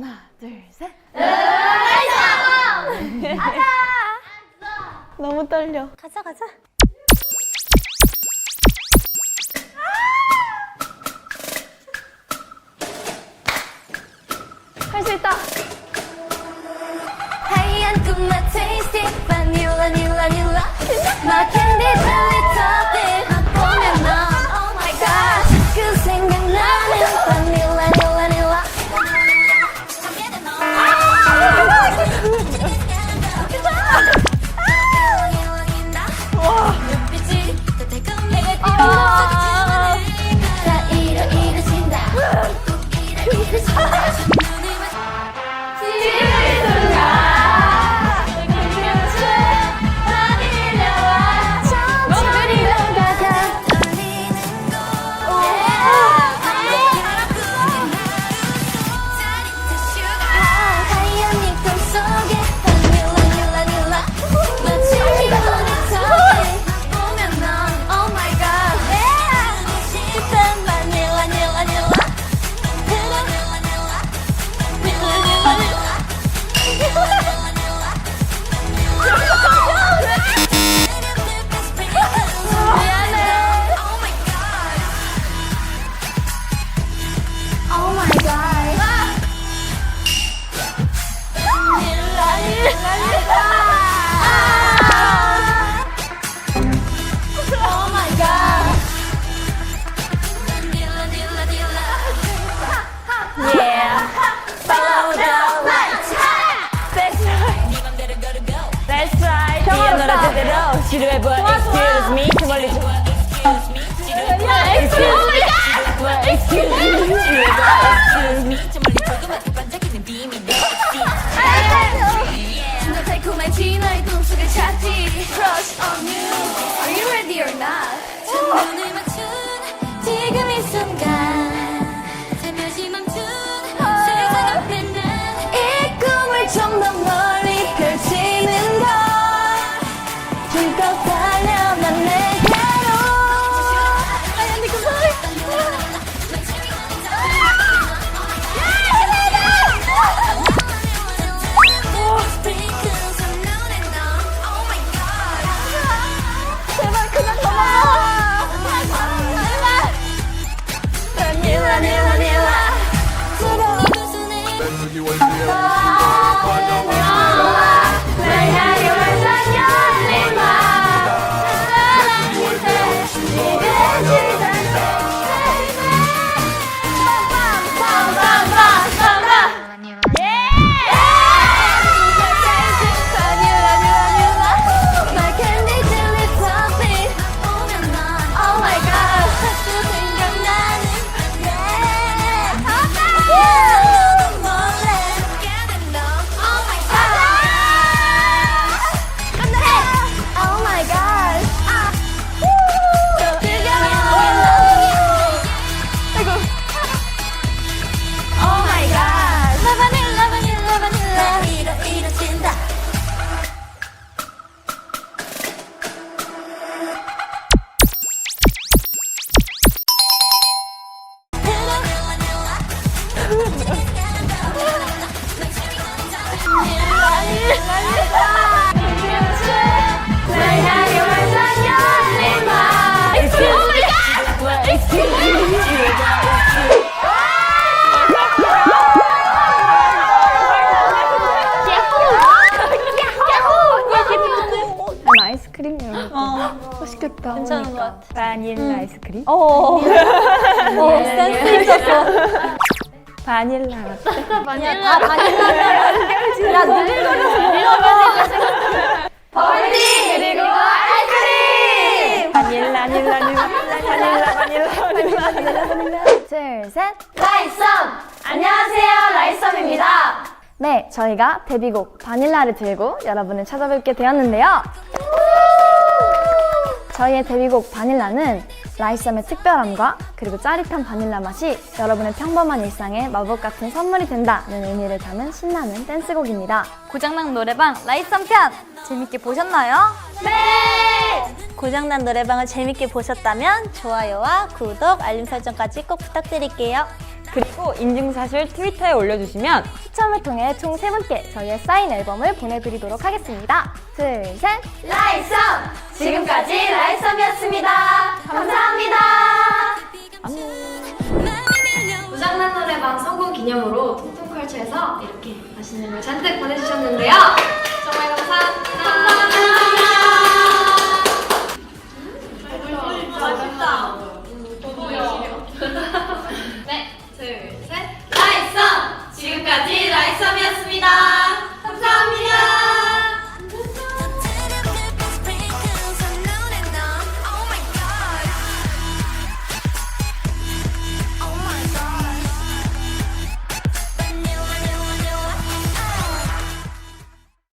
하나, 둘, 셋. 으아! 가자! 너무 떨려. 가자, 가자. 지루해보여. Excuse me. 그 멀리 좀. Excuse me. Excuse me. 지루해보여. Excuse 것. 바닐라 아이스크림? 어, 어, 센스 있었어. 바닐라. 바닐라, 아, 바닐라. 야, 느글거려서 먹어. 버디, 그리고 아이스크림! 바닐라, 닐라, 닐라, 바닐라, 바닐라, 바닐라, 바닐라. 둘, 셋. 라이썸! 안녕하세요, 라이썸입니다. 네, 저희가 데뷔곡 바닐라를 들고 여러분을 찾아뵙게 되었는데요. 저희의 데뷔곡 바닐라는 라이썸의 특별함과 그리고 짜릿한 바닐라 맛이 여러분의 평범한 일상에 마법 같은 선물이 된다는 의미를 담은 신나는 댄스곡입니다. 고장난 노래방 라이썸 편! 재밌게 보셨나요? 네! 고장난 노래방을 재밌게 보셨다면 좋아요와 구독, 알림 설정까지 꼭 부탁드릴게요. 그리고 인증사실 트위터에 올려주시면 추첨 을 통해 총 3분께 저희의 사인 앨범을 보내드리도록 하겠습니다. 둘, 셋! 라이썸! 지금까지 라이썸이었습니다. 감사합니다. 고장난 노래방 성공 기념으로 통통컬처에서 이렇게 맛있는 걸 잔뜩 보내주셨는데요. 정말 감사합니다. 라이 지금까지 라이썸이었습니다.